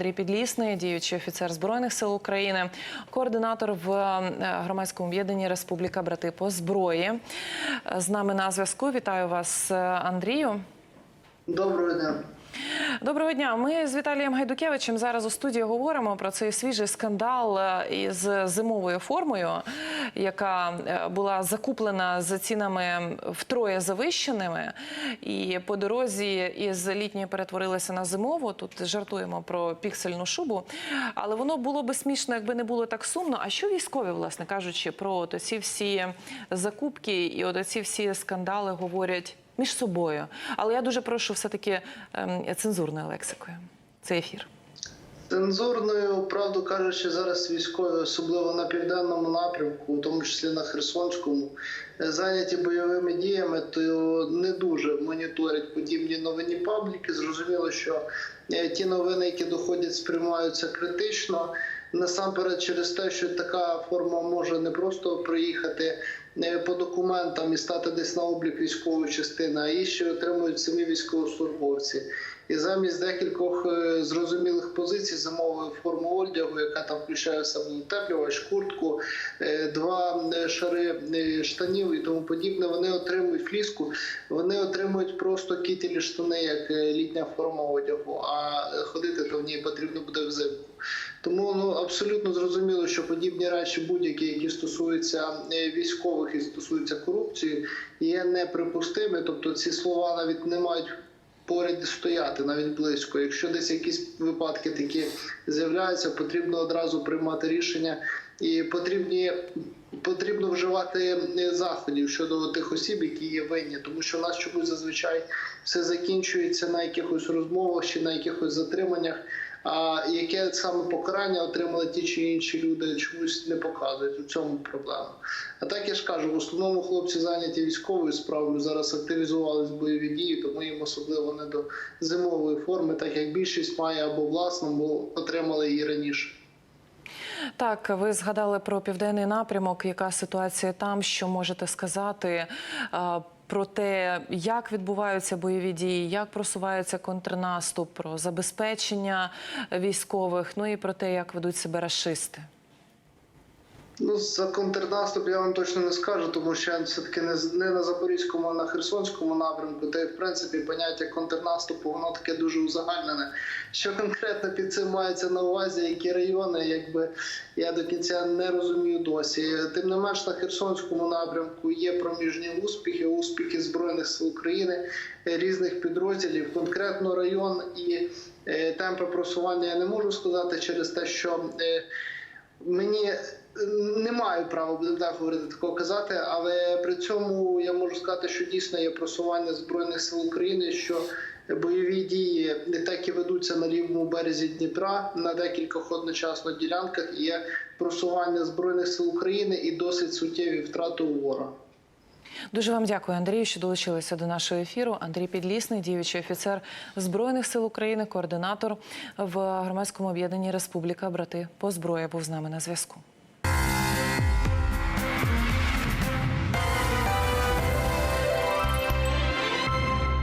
Андрій Підлісний, діючий офіцер збройних сил України, координатор в е, громадському об'єднанні Республіка Брати по зброї. З нами на зв'язку. Вітаю вас, е, Андрію. Доброго дня. Доброго дня. Ми з Віталієм Гайдукевичем зараз у студії говоримо про цей свіжий скандал е, із зимовою формою, яка е, була закуплена за цінами втроє завищеними, і по дорозі із літньої перетворилася на зимову. Тут жартуємо про піксельну шубу, але воно було би смішно, якби не було так сумно. А що військові, власне кажучи, про ці всі закупки і от ці всі скандали говорять? Між собою. Але я дуже прошу все-таки ем, цензурною лексикою. Цей ефір. Цензурною, правду кажучи, зараз військові, особливо на південному напрямку, у тому числі на Херсонському, е, зайняті бойовими діями, то не дуже моніторять подібні новинні пабліки. Зрозуміло, що е, ті новини, які доходять, сприймаються критично. Насамперед, через те, що така форма може не просто приїхати е, по документам і стати десь на облік військової частини, а її ще отримують самі військовослужбовці. І замість декількох е, зрозумілих позицій зимової форми одягу, яка там включає в утеплювач, куртку, е, два шари штанів і тому подібне, вони отримують фліску, вони отримують просто кітілі штани, як літня форма одягу, а ходити то в ній потрібно буде взимку. Тому ну абсолютно зрозуміло, що подібні речі, будь-які, які стосуються е, військових і стосуються корупції, є неприпустими. Тобто ці слова навіть не мають поряд стояти навіть близько. Якщо десь якісь випадки такі з'являються, потрібно одразу приймати рішення і потрібні. Потрібно вживати е, заходів щодо тих осіб, які є винні, тому що в нас чомусь зазвичай все закінчується на якихось розмовах чи на якихось затриманнях. А яке саме покарання отримали ті чи інші люди, чомусь не показують у цьому проблема. А так я ж кажу, в основному хлопці зайняті військовою справою зараз активізувались бойові дії, тому їм особливо не до зимової форми, так як більшість має або власну, бо отримали її раніше. Так, ви згадали про південний напрямок. Яка ситуація там? Що можете сказати? е, Про те, як відбуваються бойові дії, як просувається контрнаступ, про забезпечення військових, ну і про те, як ведуть себе рашисти. Ну, за контрнаступ я вам точно не скажу, тому що я все-таки не, не на Запорізькому, а на Херсонському напрямку. Та й в принципі поняття контрнаступу воно таке дуже узагальнене. Що конкретно під цим мається на увазі, які райони, якби я до кінця не розумію досі. Тим не менш, на Херсонському напрямку є проміжні успіхи, успіхи Збройних сил України, е, різних підрозділів. Конкретно район і е, темпи просування я не можу сказати через те, що. Мені е, не маю права буде так говорити такого казати, але при цьому я можу сказати, що дійсно є просування збройних сил України, що бойові дії не так і ведуться на лівому березі Дніпра на декількох одночасно ділянках. Є просування збройних сил України і досить суттєві втрати у ворога. Дуже вам дякую, Андрію, що долучилися до нашого ефіру. Андрій Підлісний, діючий офіцер збройних сил України, координатор в громадському об'єднанні Республіка Брати по зброї, був з нами на зв'язку.